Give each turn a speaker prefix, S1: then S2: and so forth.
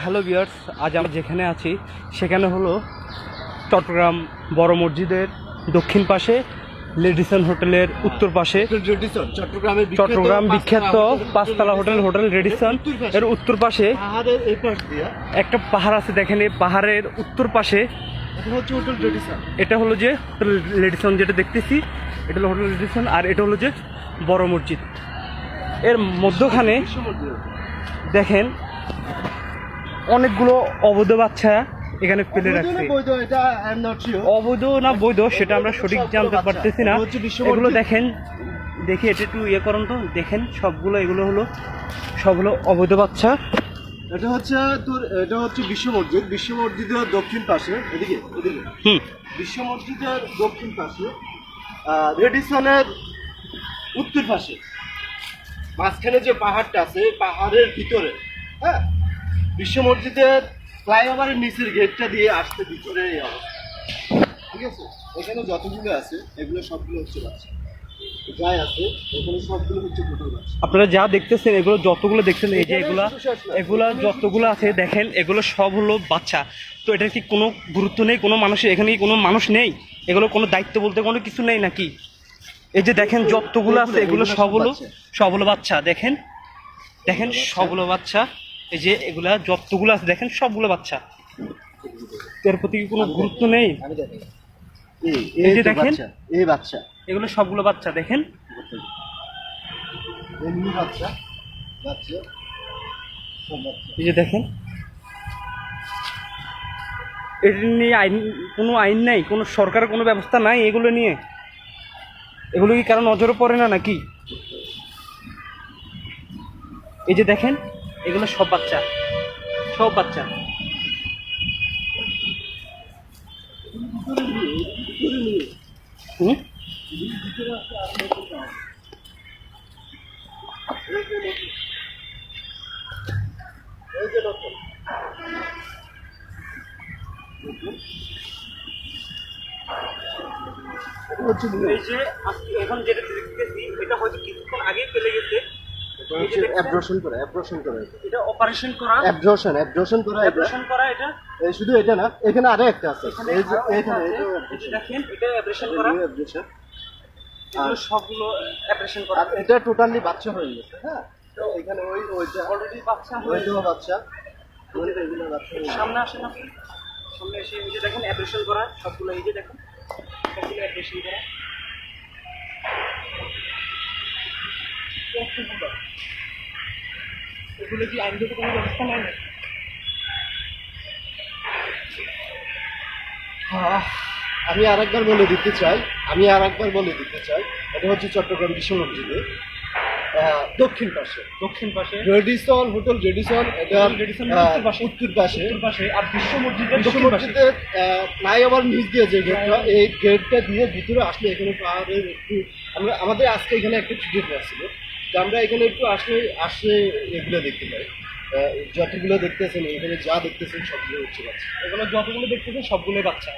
S1: Hello বিয়ার্স আজ আমরা যেখানে আছি সেখানে হলো চট্টগ্রাম বড় মসজিদের দক্ষিণ পাশে লেডিসন হোটেলের উত্তর পাশে। চট্টগ্রাম বিখ্যাত পাঁচতলা হোটেল হোটেল রেডিসন এর উত্তর পাশে একটা পাহাড় আছে দেখেন এই পাহাড়ের উত্তর পাশে।
S2: এটা
S1: হলো যে হোটেল রেডিসন যেটা দেখতেছি এটা হলো হোটেল রেডিসন আর এটা হলো যে বড় মসজিদ। এর মধ্যখানে দেখেন অনেকগুলো অবৈধ বাচ্চা এখানে ফেলে রাখছে। অবৈধ না বৈধ সেটা আমরা সঠিক জানতে পারতেছি না। এগুলো দেখেন দেখি এটা একটু ইয়ে করুন তো দেখেন সবগুলো এগুলো হলো সবগুলো অবৈধ বাচ্চা।
S2: এটা হচ্ছে তোর এটা হচ্ছে বিশ্ব মসজিদ। বিশ্ব মসজিদের দক্ষিণ পাশে এদিকে এদিকে।
S1: হুম।
S2: বিশ্ব মসজিদের দক্ষিণ পাশে রেডিসনের উত্তর পাশে। মাঝখানে যে পাহাড়টা আছে পাহাড়ের ভিতরে হ্যাঁ? বিশ্ব মসজিদের ফ্লাইওভারের নিচের গেটটা দিয়ে আসতে ভিতরে এই অবস্থা। ঠিক আছে? এখানে যতগুলো আছে এগুলো সবগুলো হচ্ছে বাচ্চা। যাই আছে এখানে সবগুলো হচ্ছে টোটাল বাচ্চা।
S1: আপনারা যা দেখতেছেন এগুলো যতগুলো দেখছেন এই যে এগুলা এগুলা যতগুলো আছে দেখেন এগুলো সব হলো বাচ্চা। তো এটার কি কোনো গুরুত্ব নেই? কোনো মানুষের এখানে কি কোনো মানুষ নেই? এগুলো কোনো দায়িত্ব বলতে কোনো কিছু নেই নাকি? এই যে দেখেন যতগুলো আছে এগুলো সব হলো সব হলো বাচ্চা। দেখেন দেখেন সবগুলো বাচ্চা। এই যে এগুলা যতগুলো আছে দেখেন সবগুলো বাচ্চা। এর প্রতি কি কোনো গুরুত্ব নেই?
S2: দেখেন। এই
S1: যে দেখেন।
S2: এই বাচ্চা।
S1: এগুলো সবগুলো বাচ্চা দেখেন।
S2: বাচ্চা বাচ্চা বাচ্চা।
S1: এই যে দেখেন। এটা নিয়ে আইন কোনো আইন নাই কোনো সরকারের কোনো ব্যবস্থা নাই এগুলো নিয়ে। এগুলো কি কারও নজরে পড়ে না নাকি? এই যে দেখেন এগুলো সব বাচ্চা। সব বাচ্চা।
S2: এই যে
S1: এখন যেটা দেখতেছি, এটা হয়তো কিছুক্ষণ আগেই ফেলে গেছে।
S2: হচ্ছে অ্যাব্রশন করা অ্যাব্রশন করা এটা।
S1: অপারেশন করা।
S2: অ্যাব্রশন অ্যাব্রশন করা এটা।
S1: করা এটা।
S2: এই শুধু এটা না এখানে আরও একটা আছে। এই যে এখানে
S1: যে। দেখেন এটা করা। সবগুলো অপারেশন করা।
S2: এটা টোটালি বাচ্চা হয়ে গেছে হ্যাঁ? তো এখানে ওই ওইটা
S1: অলরেডি বাচ্চা হয়ে
S2: ওইটাও বাচ্চা। বাচ্চা
S1: সামনে আসেন আপনি সামনে এসে এই যে দেখেন অপারেশন করা। সবগুলো এই যে দেখেন সবগুলো অপারেশন করা। এগুলো কি আইনগত কোনো ব্যবস্থা নেয় না
S2: আমি আরেকবার বলে দিতে চাই আমি আরেকবার বলে দিতে চাই এটা হচ্ছে চট্টগ্রাম মসজিদে দক্ষিণ পাশে।
S1: দক্ষিণ পাশে।
S2: রেডিসন হোটেল রেডিসন এটা
S1: উত্তর পাশে।
S2: উত্তর পাশে।
S1: আর বিশ্ব মসজিদের দক্ষিণ পাশে।
S2: মসজিদের ফ্লাইওভার নিচ দিয়ে যে গেটটা এই গেটটা দিয়ে ভিতরে আসলে এখানে পাহাড়ের একটু আমরা আমাদের আজকে এখানে একটা ছুটি ছিল তো আমরা এখানে একটু আসলে আসলে এগুলো দেখতে পাই। যতগুলো দেখতেছেন, এখানে যা দেখতেছেন, সবগুলো হচ্ছে বাচ্চা।
S1: এখানে যতগুলো দেখতেছেন, সবগুলোই বাচ্চা।